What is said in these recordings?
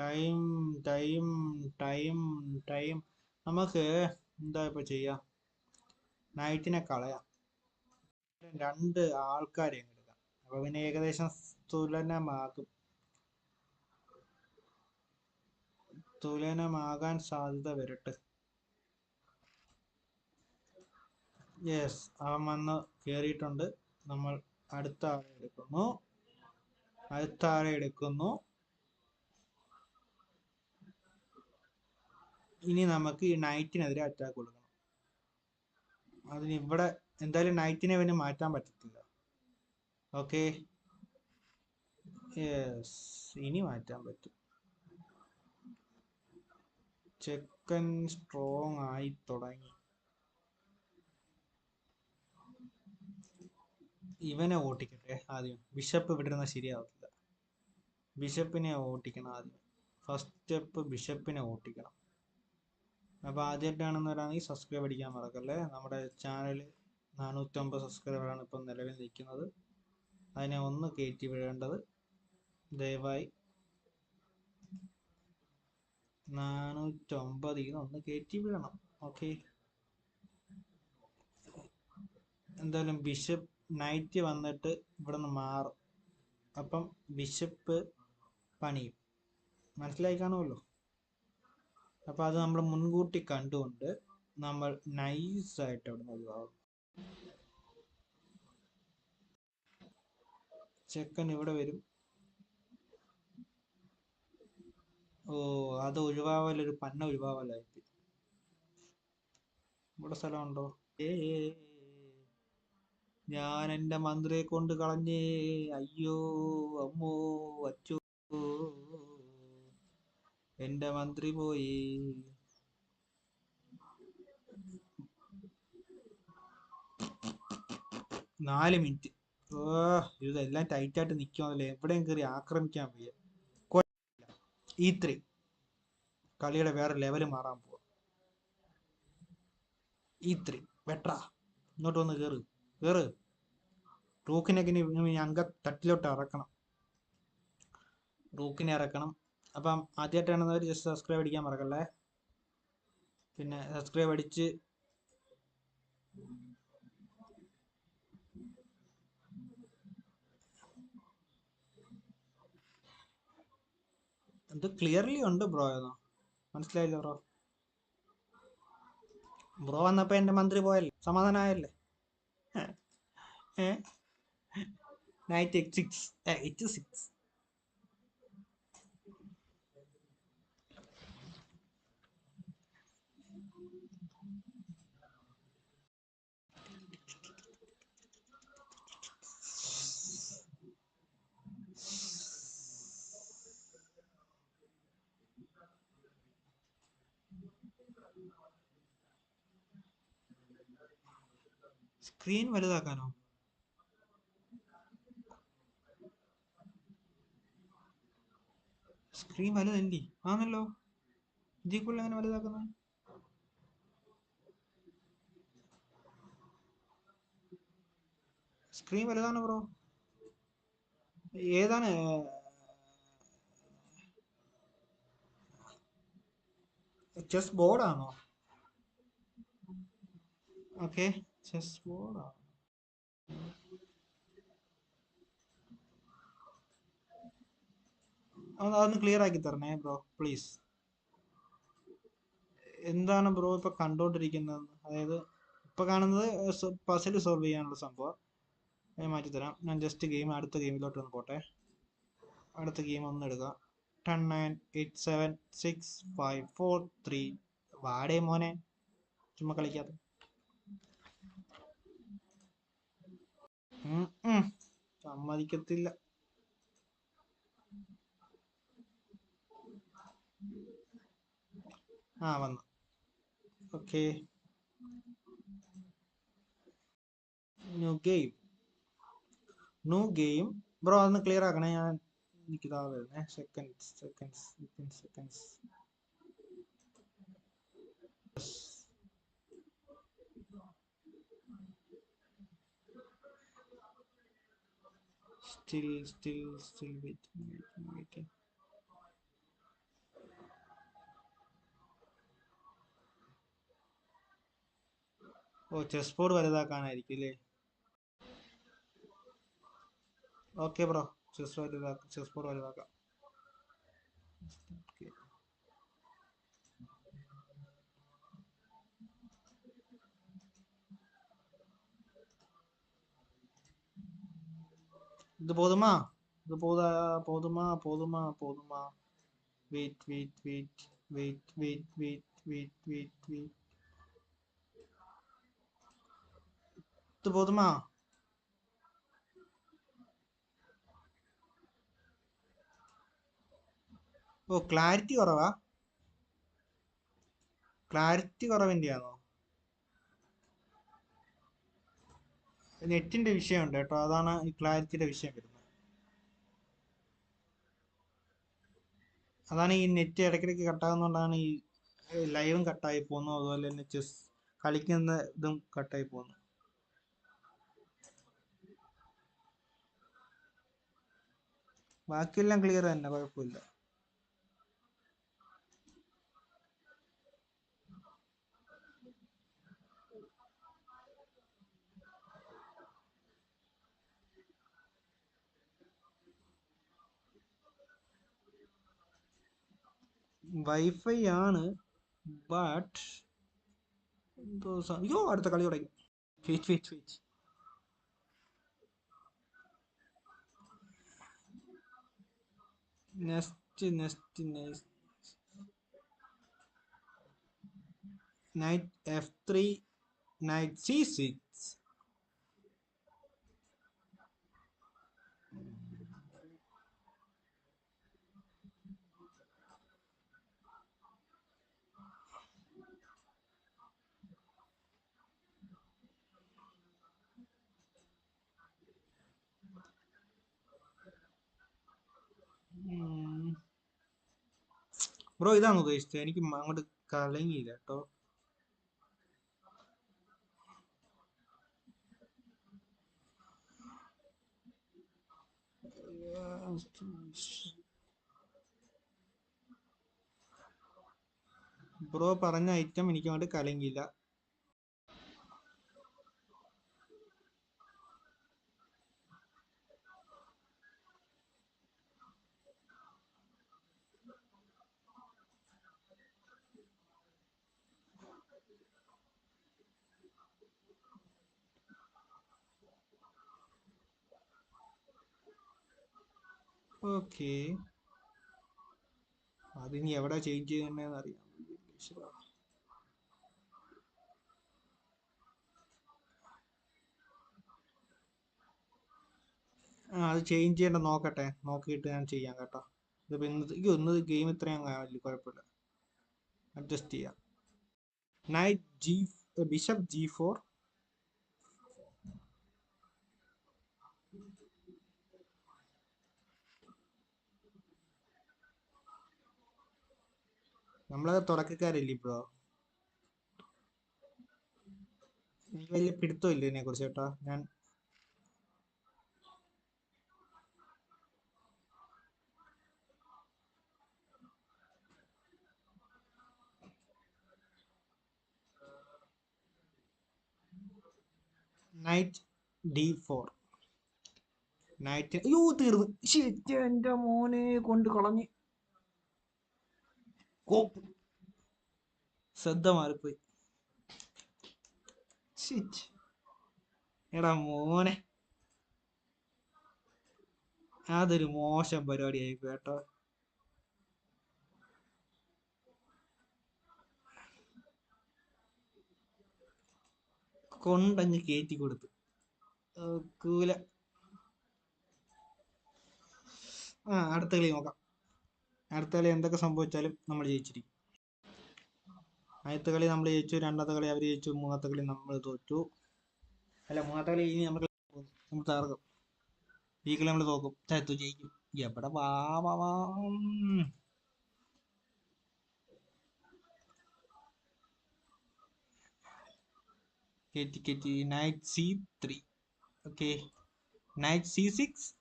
Time time time time നമുക്ക് എന്താ ഇപ്പൊ ചെയ്യാ? നൈറ്റിനെ കളയാം. രണ്ട് ആൾക്കാരെ അങ്ങ് എടുക്കാം. അപ്പൊ പിന്നെ ഏകദേശം തുലനമാകും. തുലനമാകാൻ സാധ്യത വരട്ടെ. യെസ് അവൻ വന്ന് കേറിയിട്ടുണ്ട്. നമ്മൾ അടുത്ത ആളെ എടുക്കുന്നു. അടുത്ത ആളെ എടുക്കുന്നു. ഇനി നമുക്ക് ഈ നൈറ്റിനെതിരെ അറ്റാക്ക് കൊടുക്കണം. അതിന് ഇവിടെ എന്തായാലും നൈറ്റിനെ പിന്നെ മാറ്റാൻ പറ്റത്തില്ല. ഓക്കെ ഇനി മാറ്റാൻ പറ്റും. ചെക്കൻ സ്ട്രോങ് ആയി തുടങ്ങി. ഇവനെ ഓട്ടിക്കട്ടെ ആദ്യം. ബിഷപ്പ് ഇവിടെ ഇരുന്നാൽ ശരിയാവത്തില്ല. ബിഷപ്പിനെ ഓട്ടിക്കണം ആദ്യം. ഫസ്റ്റ് സ്റ്റെപ്പ് ബിഷപ്പിനെ ഓട്ടിക്കണം. അപ്പോൾ ആദ്യമായിട്ടാണെന്ന് പറയുകയാണെങ്കിൽ സബ്സ്ക്രൈബ് അടിക്കാൻ മറക്കല്ലേ? നമ്മുടെ ചാനൽ നാനൂറ്റമ്പത് സബ്സ്ക്രൈബറാണ് ഇപ്പം നിലവിൽ നിൽക്കുന്നത്. അതിനെ ഒന്ന് കയറ്റി വിടേണ്ടത്. ദയവായി നാനൂറ്റമ്പതിൽ നിന്ന് ഒന്ന് കയറ്റി വിടണം. ഓക്കെ. എന്തായാലും ബിഷപ്പ് നൈറ്റ് വന്നിട്ട് ഇവിടെ നിന്ന് മാറും. അപ്പം ബിഷപ്പ് പണിയും. മനസ്സിലായി കാണുമല്ലോ? അപ്പം അത് നമ്മൾ മുൻകൂട്ടി കണ്ടുകൊണ്ട് നമ്മൾ നൈസ് ആയിട്ട് അവിടെ ഒഴിവാകും ചെക്കൻ ഇവിടെ വരും. ഓ അത് ഒഴിവാവലൊരു പന്ന ഒഴിവാവലായി ഇവിടെ സ്ഥലമുണ്ടോ? ഏ. ഞാൻ എന്റെ മന്ത്രിയെ കൊണ്ട് കളഞ്ഞേ. അയ്യോ അമ്മോ അച്ചോ. എന്റെ മന്ത്രി പോയി. നാല് മിനിറ്റ്. ഓ ഇതെല്ലാം ടൈറ്റായിട്ട് നിൽക്കുമല്ലേ എവിടെയും കയറി ആക്രമിക്കാൻ വയ്യ. ഈ ത്രീ കളിയുടെ വേറെ ലെവൽ മാറാൻ പോവാ. ഈ ത്രീ ഇങ്ങോട്ട് വന്ന് കയറ് കയറ് റൂക്കിനൊക്കെ ഇനി ഇനി അങ്ക തട്ടിലോട്ട് ഇറക്കണം. റൂക്കിനെ ഇറക്കണം. അപ്പം ആദ്യമായിട്ട് കാണുന്നവർ ജസ്റ്റ് സബ്സ്ക്രൈബ് അടിക്കാൻ മറക്കല്ലേ? പിന്നെ സബ്സ്ക്രൈബ് അടിച്ച് ഇത് ക്ലിയർലി ഉണ്ട് ബ്രോ എന്നോ മനസ്സിലായില്ല ബ്രോ ബ്രോ വന്നപ്പോ എന്റെ മന്ത്രി പോയല്ലേ? സമാധാനമായല്ലേ eight six eight six screen വലുതാക്കാനോ? Screen വലുതല്ലേ ആണല്ലോ ഇതിൽ കൂടുതൽ അങ്ങനെ വലുതാക്കുന്നത് സ്ക്രീൻ വലുതാണ് ബ്രോ? ഏതാണ് ചെസ് ബോർഡാണോ ഓക്കെ ചെസ് ബോർഡാണ് അതൊന്ന് ക്ലിയർ ആക്കി തരണേ ബ്രോ പ്ലീസ് എന്താണ് ബ്രോ ഇപ്പൊ കണ്ടോണ്ടിരിക്കുന്നത്? അതായത് ഇപ്പൊ കാണുന്നത് പസിൽ സോൾവ് ചെയ്യാനുള്ള സംഭവം. ഞാൻ മാറ്റിത്തരാം. ഞാൻ ജസ്റ്റ് ഗെയിം അടുത്ത ഗെയിമിലോട്ട് ഒന്ന് പോട്ടെ. അടുത്ത ഗെയിം ഒന്ന് എടുക്കാം. Ten nine eight seven six five four three. വാടേ മോനെ. ചുമ്മാ കളിക്കാതെ ഉം ഉം. സമ്മതിക്കത്തില്ല. ആ വന്നു. Okay. New game. New game. Bro അതൊന്ന് ക്ലിയർ ആക്കണേ. ഞാൻ நிற்குதா வருதுண்ணே seconds seconds within seconds still still still waiting waiting waiting ഓ ചെസ് ബോർഡ് വലുതാക്കാനായിരിക്കും അല്ലേ okay bro chess വലുതാക്കാം chess board വലുതാക്കാം Okay. இது போதுமா இது போதா போதுமா போதுமா போதுமா wait wait wait wait wait wait wait wait wait இது போதுமா ഓ ക്ലാരിറ്റി കുറവാ. ക്ലാരിറ്റി കുറവിന്റെയാണോ നെറ്റിന്റെ വിഷയമുണ്ട് കേട്ടോ. അതാണ് ഈ ക്ലാരിറ്റിയുടെ വിഷയം വരുന്നത്. അതാണ് ഈ നെറ്റ് ഇടയ്ക്കിടയ്ക്ക് കട്ടാകുന്നതുകൊണ്ടാണ് ഈ ലൈവും കട്ടായി പോകുന്നു അതുപോലെ തന്നെ ചെസ് കളിക്കുന്ന ഇതും കട്ടായി പോകുന്നു. ബാക്കിയെല്ലാം ക്ലിയർ തന്നെ. കുഴപ്പമില്ല. വൈഫൈ ആണ് ബട്ട് എന്തോ അടുത്ത കളി തുടങ്ങി. Next next next knight F three knight C six bro ഇതാണ് ഉദ്ദേശിച്ചത് എനിക്ക് അങ്ങോട്ട് കലങ്ങിയില്ല കേട്ടോ ബ്രോ പറഞ്ഞ ഐറ്റം എനിക്ക് അങ്ങോട്ട് കലങ്ങിയില്ല. ഓക്കെ. അതിനി എവിടെ ചേഞ്ച് ചെയ്യണമെന്ന് അറിയാം. ആ അത് ചേഞ്ച് ചെയ്യേണ്ട നോക്കട്ടെ. നോക്കിയിട്ട് ഞാൻ ചെയ്യാം കേട്ടോ. ഇതിപ്പോ ഇന്ന് അയ്യോ ഇന്ന് ഗെയിം ഇത്രയും ആവില്ല കുഴപ്പമില്ല. അഡ്ജസ്റ്റ് ചെയ്യാം. Knight G bishop G four നമ്മളത് തുടക്കക്കാരല്ലേ ബ്രോ എനിക്ക് വലിയ പിടുത്തമില്ല ഇതിനെ കുറിച്ച് കേട്ടോ. ഞാൻ നൈറ്റ് ഡി ഫോർ നൈറ്റ് അയ്യോ തീർന്നു. എന്റെ മോനെ കൊണ്ട് കളഞ്ഞ്. കോപ്പ്. ശ്രദ്ധ മാറിപ്പോയി. എടാ മോനെ. അതൊരു മോശം പരിപാടിയായി കേട്ടോ. കൊണ്ടങ്ങ് കയറ്റി കൊടുത്തു. കൂല ആ അടുത്ത കളി നോക്കാം. അടുത്ത കളി എന്തൊക്കെ സംഭവിച്ചാലും നമ്മൾ ജയിച്ചിരിക്കും. ആദ്യത്തെ കളി നമ്മൾ ജയിച്ചു രണ്ടാമത്തെ കളി അവർ ജയിച്ചു മൂന്നാമത്തെ കളി നമ്മൾ തോറ്റു. അല്ല മൂന്നാമത്തെ കളി ഇനി നമ്മൾ നമ്മൾ തകർക്കും. ഈ കളി നമ്മൾ തോക്കും. തോറ്റു ജയിക്കും. എവിടെ വാ വാ വാ. Knight C three okay knight C six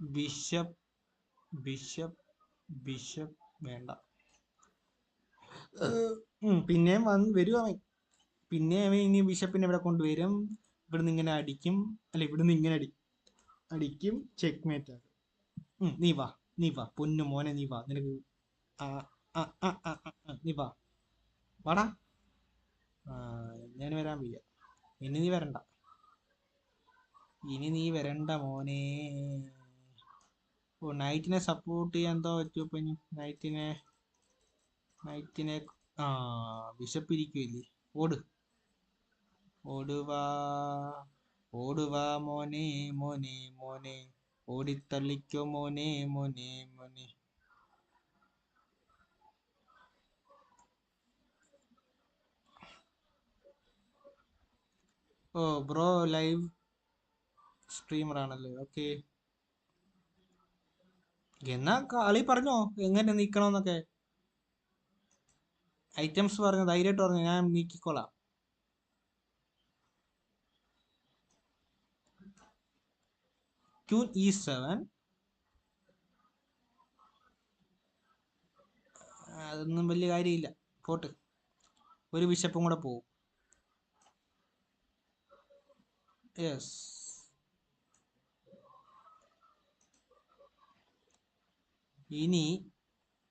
bishop bishop bishop വേണ്ട. പിന്നെയും വന്ന് വരും അവൻ. പിന്നെ അവൻ ഇനി ബിഷപ്പിനെ ഇവിടെ കൊണ്ടുവരും. ഇവിടുന്ന് ഇങ്ങനെ അടിക്കും. അല്ല ഇവിടുന്ന് ഇങ്ങനെ അടി അടിക്കും. ചെക്ക് മേറ്റ് ആകും നീ വാ നീ വാ. പൊന്നു മോനെ നീ വാ. നിനക്ക് നീ വാ. വാടാ. ഞാൻ വരാൻ വയ്യ. ഇനി നീ വരണ്ട. ഇനി നീ വരണ്ട മോനെ. ഓ നൈറ്റിനെ സപ്പോർട്ട് ചെയ്യാൻ എന്തോ പറ്റുമോ ഇനി? നൈറ്റിനെ നൈറ്റിനെ ആ ബിഷപ്പ് ഇരിക്കുമല്ലേ ഓട്. ഓടുവാ ഓടുവാ മോനെ മോനെ മോനെ. ഓടിത്തള്ളിക്കോ മോനെ മോനെ മോനെ. ഓ ബ്രോ ലൈവ് സ്ട്രീമർ ആണല്ലേ? ഓക്കെ എന്നാ കളി പറഞ്ഞോ എങ്ങനെ നീക്കണമെന്നൊക്കെ ഐറ്റംസ് പറഞ്ഞു ധൈര്യമായിട്ട് പറഞ്ഞു ഞാൻ നീക്കിക്കോളാം. Queen E seven. അതൊന്നും വലിയ കാര്യമില്ല. പോട്ട്. ഒരു ബിഷപ്പും കൂടെ പോവും. യെസ്. ഇനി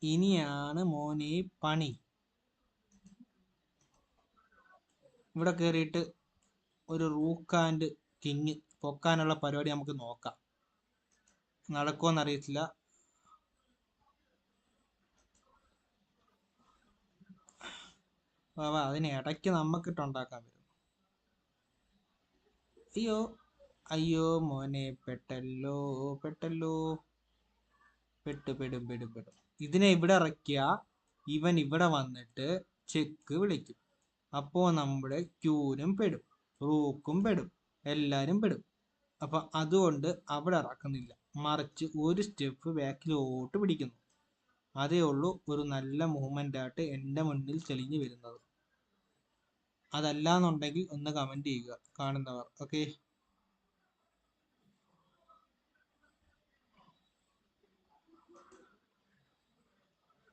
ഇനിയാണ് മോനെ പണി. ഇവിടെ കയറിയിട്ട് ഒരു റൂക്ക് ആൻഡ് കിങ് പൊക്കാനുള്ള പരിപാടി നമുക്ക് നോക്കാം. നടക്കുമെന്ന് അറിയത്തില്ല വാ അതിന് ഇടയ്ക്ക് നമുക്കിട്ട് ഉണ്ടാക്കാൻ വരും അയ്യോ അയ്യോ മോനെ പെട്ടല്ലോ പെട്ടല്ലോ. പെട്ടു പെടും പെടും പെടും. ഇതിനെ ഇവിടെ ഇറക്കിയ ഇവൻ ഇവിടെ വന്നിട്ട് ചെക്ക് വിളിക്കും. അപ്പോ നമ്മുടെ ക്യൂനും പെടും റൂക്കും പെടും എല്ലാരും പെടും. അപ്പൊ അതുകൊണ്ട് അവിടെ ഇറക്കുന്നില്ല. മറിച്ച് ഒരു സ്റ്റെപ്പ് ബാക്കിലോട്ട് പിടിക്കുന്നു. അതേ ഉള്ളൂ ഒരു നല്ല മൂവ്മെന്റ് ആയിട്ട് എന്റെ മുന്നിൽ തെളിഞ്ഞു വരുന്നത്. അതല്ല എന്നുണ്ടെങ്കിൽ ഒന്ന് കമന്റ് ചെയ്യുക കാണുന്നവർ ഓക്കെ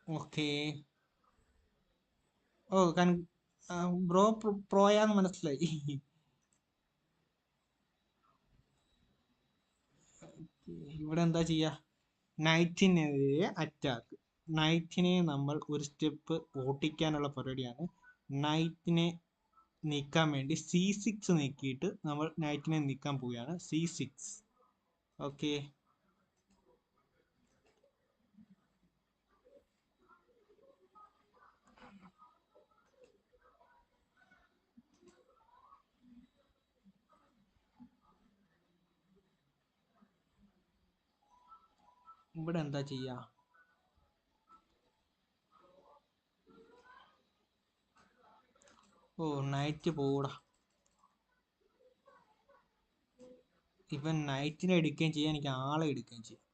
ഓക്കെ. ഓ കൺ ബ്രോ പ്രോയാന്ന് മനസ്സിലായി. ഇവിടെ എന്താ ചെയ്യാ? നൈറ്റിനെതിരെ അറ്റാക്ക് നൈറ്റിനെ നമ്മൾ ഒരു സ്റ്റെപ്പ് ഓട്ടിക്കാനുള്ള പരിപാടിയാണ്. നൈറ്റിനെ നീക്കാൻ വേണ്ടി സി സിക്സ് നീക്കിയിട്ട് നമ്മൾ നൈറ്റിനെ നീക്കാൻ പോവുകയാണ്. C six. ഓക്കെ. ഇവിടെ എന്താ ചെയ്യാ? ഓ നൈറ്റ് പോടാ ഇവൻ നൈറ്റിനെ എടുക്കുകയും ചെയ്യാം എനിക്ക് ആളെ എടുക്കുകയും ചെയ്യാം.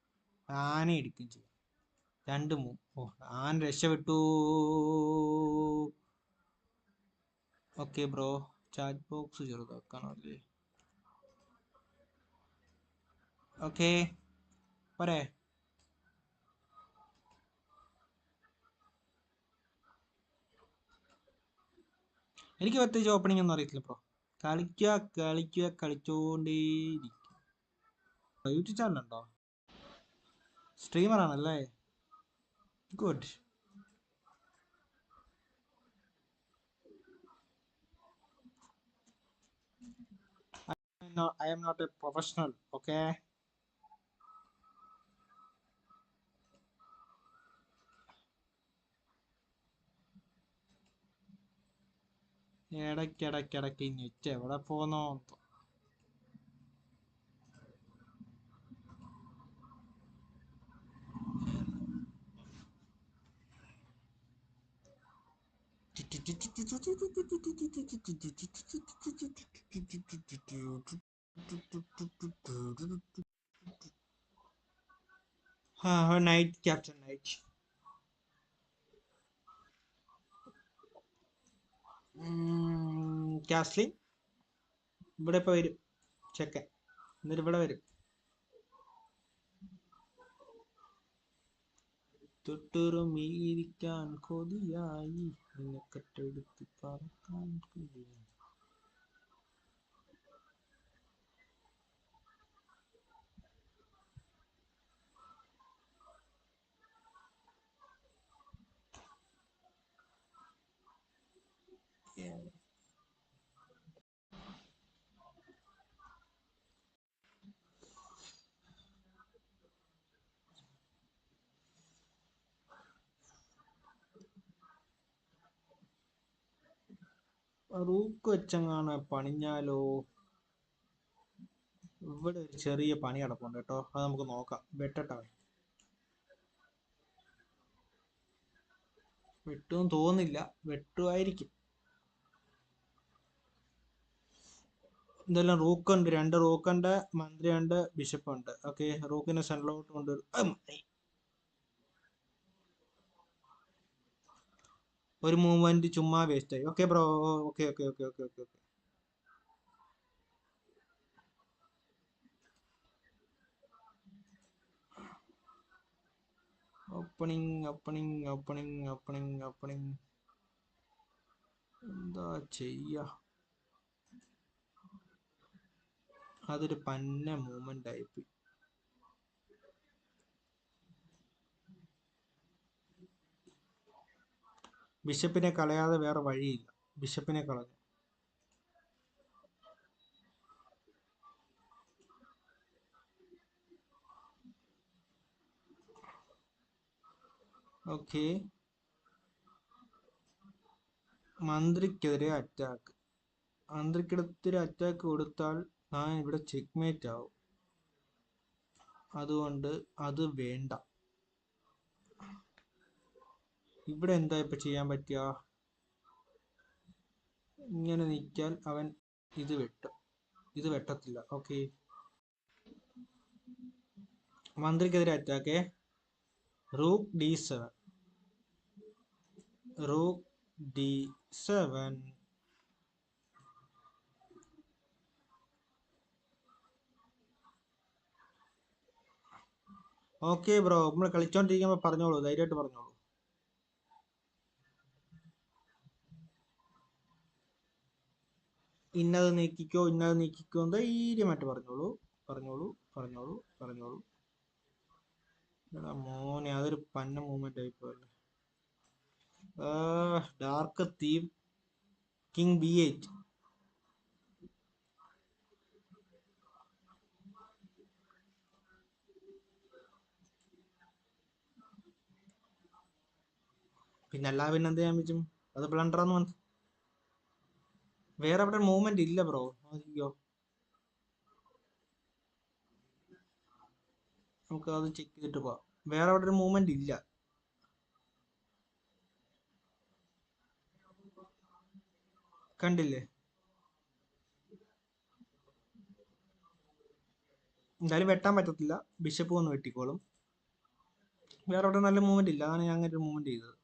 ആനെ എടുക്കുകയും ചെയ്യാം. രണ്ട് മൂ ഓ ആൻ രക്ഷപ്പെട്ടു. ഓക്കെ ബ്രോ ചാറ്റ് ബോക്സ് ചെറുതാക്കാണോ അല്ലേ ഓക്കെ പോരെ. എനിക്ക് പ്രത്യേകിച്ച് ഓപ്പണിംഗ് ഒന്നും അറിയത്തില്ല ബ്രോ കളിക്കുക കളിക്കുക കളിച്ചോണ്ടേയിരിക്കും യൂട്യൂബ് ചാനലുണ്ടോ സ്ട്രീമർ ആണല്ലേ? Good I'm not a professional okay? ഇടയ്ക്കിടയ്ക്കിടയ്ക്ക് ഉച്ച എവിടെ പോന്നോ എന്തോ. Ah, night, Captain Night. Castling ഇവിടെ ഇപ്പൊ വരും. ചെക്കൻ. എന്നിട്ട് ഇവിടെ വരും. തൊട്ടുറുമീരിക്കാൻ കൊതിയായി. നിന്നെ കെട്ടെടുത്ത് പറക്കാൻ കൊതിയായി. റൂക്ക് വെച്ചങ്ങാണ് പണിഞ്ഞാലോ? ഇവിടെ ഒരു ചെറിയ പണി കിടപ്പുണ്ട് കേട്ടോ. അത് നമുക്ക് നോക്കാം. വെട്ടട്ടോ. വെട്ടും തോന്നില്ല വെട്ടുമായിരിക്കും. എന്തെല്ലാം റൂക്കുണ്ട്. രണ്ട് റൂക്കുണ്ട് മന്ത്രിയുണ്ട് ബിഷപ്പ് ഉണ്ട് ഓക്കെ റൂക്കിനെ സെൻട്രലോട്ട് കൊണ്ടുവരും. ഒരു മൂവ്മെന്റ് ചുമ്മാ വേസ്റ്റ് ആയി. Okay bro okay okay okay okay okay okay opening opening opening opening opening എന്താ ചെയ്യ? അതൊരു പന്ന മൂവ്മെന്റ് ആയിപ്പോയി ബിഷപ്പിനെ കളയാതെ വേറെ വഴിയില്ല. ബിഷപ്പിനെ കളഞ്ഞു. ഓക്കെ. മന്ത്രിക്കെതിരെ അറ്റാക്ക് മന്ത്രിക്കെതിരെ അറ്റാക്ക് കൊടുത്താൽ ഞാൻ ഇവിടെ ചെക്ക്മേറ്റ് ആവും. അതുകൊണ്ട് അത് വേണ്ട. ഇവിടെ എന്താ ഇപ്പൊ ചെയ്യാൻ പറ്റുക? ഇങ്ങനെ നിൽക്കാൻ അവൻ ഇത് വെട്ടും ഇത് വെട്ടത്തില്ല. Okay മന്ത്രിക്കെതിരെ attack rook D seven rook D seven okay bro നമ്മൾ കളിച്ചോണ്ടിരിക്കുമ്പോ പറഞ്ഞോളൂ ധൈര്യമായിട്ട് പറഞ്ഞോളൂ. ഇന്നത് നീക്കിക്കോ ഇന്നത് നീക്കിക്കോ എന്ന് ധൈര്യമായിട്ട് പറഞ്ഞോളൂ. പറഞ്ഞോളൂ പറഞ്ഞോളൂ പറഞ്ഞോളൂ. മോനെ അതൊരു പന്ന മൂവ്മെന്റ് ആയി പോയല്ലേ. Dark theme king B eight പിന്നെ അല്ലാ പിന്നെ എന്ത് ചെയ്യാൻ അത് ബ്ലണ്ടറാന്ന് മനസ്സിലായി വേറെ അവിടെ മൂവ്മെന്റ് ഇല്ല ബ്രോ അയ്യോ. നമുക്ക് അത് ചെക്ക് ചെയ്തിട്ട് പോവാം. വേറെ അവിടെ ഒരു മൂവ്മെന്റ് ഇല്ല. കണ്ടില്ലേ? എന്തായാലും വെട്ടാൻ പറ്റത്തില്ല. ബിഷപ്പ് വന്ന് വെട്ടിക്കോളും. വേറെ അവിടെ നല്ല മൂവ്മെന്റ് ഇല്ല. അതാണ് ഞാൻ അങ്ങനെ ഒരു മൂവ്മെന്റ് ചെയ്തത്.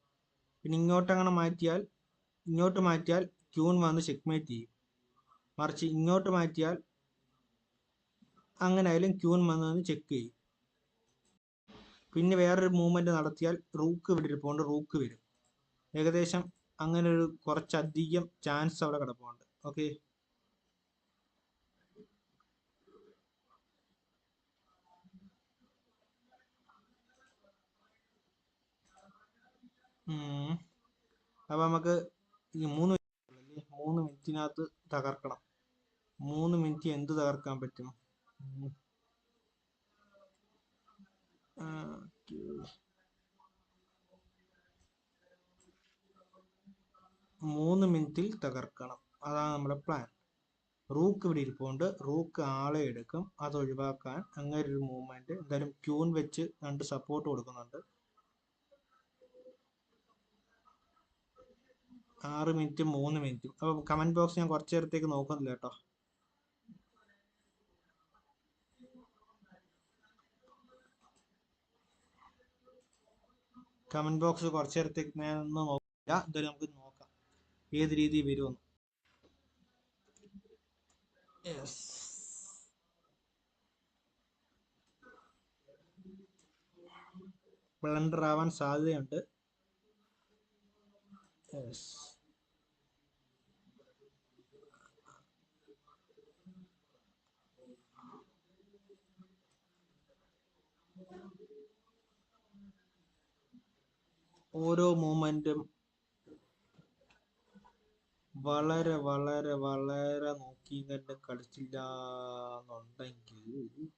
പിന്നെ ഇങ്ങോട്ട് അങ്ങനെ മാറ്റിയാൽ ഇങ്ങോട്ട് മാറ്റിയാൽ ക്യൂൺ വന്ന് ചെക്ക്മേറ്റ് ചെയ്യും. മറിച്ച് ഇങ്ങോട്ട് മാറ്റിയാൽ അങ്ങനെ ആയാലും ക്യൂൺ വന്ന് ചെക്ക് ചെയ്യും. പിന്നെ വേറൊരു മൂവ്മെന്റ് നടത്തിയാൽ റൂക്ക് ഇവിടെ ഇരിപ്പുണ്ട് റൂക്ക് വരും. ഏകദേശം അങ്ങനെ ഒരു കുറച്ചധികം ചാൻസ് അവിടെ കിടപ്പുണ്ട്. ഓക്കെ അപ്പൊ നമുക്ക് ഈ മൂന്ന് മൂന്ന് മിനിറ്റിനകത്ത് തകർക്കണം. മൂന്ന് മിനിറ്റ് എന്ത് തകർക്കാൻ പറ്റും. മൂന്ന് മിനിറ്റിൽ തകർക്കണം. അതാണ് നമ്മുടെ പ്ലാൻ റൂക്ക് ഇവിടെ ഇരിപ്പുണ്ട്. റൂക്ക് ആളെ എടുക്കും. അത് ഒഴിവാക്കാൻ അങ്ങനെ ഒരു മൂവ്മെന്റ് എന്തായാലും ക്യൂൺ വെച്ച് രണ്ട് സപ്പോർട്ട് കൊടുക്കുന്നുണ്ട്. ആറ് മിനിറ്റ് മൂന്ന് മിനിറ്റ്. അപ്പോൾ കമന്റ് ബോക്സ് ഞാൻ കുറച്ചു നേരത്തേക്ക് നോക്കുന്നില്ല കേട്ടോ. കമന്റ് ബോക്സ് കുറച്ചു നേരത്തേക്ക് ഞാൻ ഒന്ന് നോക്കില്ല. ഇതുവരെ നമുക്ക് നോക്കാം. ഏത് രീതി വരുമെന്ന്. യെസ് ബ്ലണ്ടർ ആവാൻ സാധ്യതയുണ്ട്. Yes. ഓരോ മൂമെന്റും വളരെ വളരെ വളരെ നോക്കി കണ്ട് കളിച്ചില്ല എന്നുണ്ടെങ്കിൽ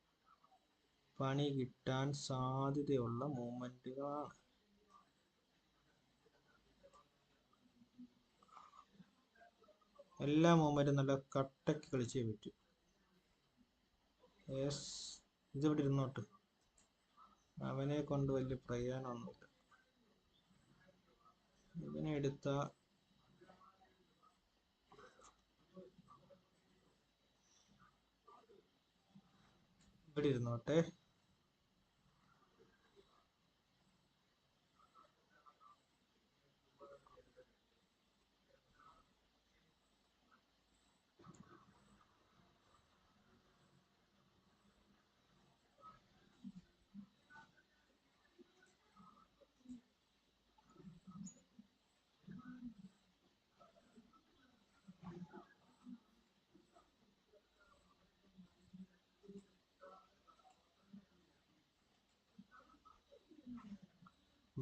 പണി കിട്ടാൻ സാധ്യതയുള്ള മൂമെന്റുകളാണ്. എല്ലാ മൂമെന്റും നല്ല കട്ടക്ക് കളിച്ചേ പറ്റൂ. യെസ് ഇതിവിടെ ഇരുന്നോട്ട്. അവനെ കൊണ്ട് വലിയ പ്രയോജനമൊന്നുമില്ല. ഇവനെ എടുത്ത ഇവിടെ ഇരുന്നോട്ടെ.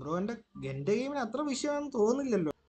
ബ്രോ എന്റെ ഗെയിമിന് അത്ര വിഷയമാണെന്ന് തോന്നുന്നില്ലല്ലോ.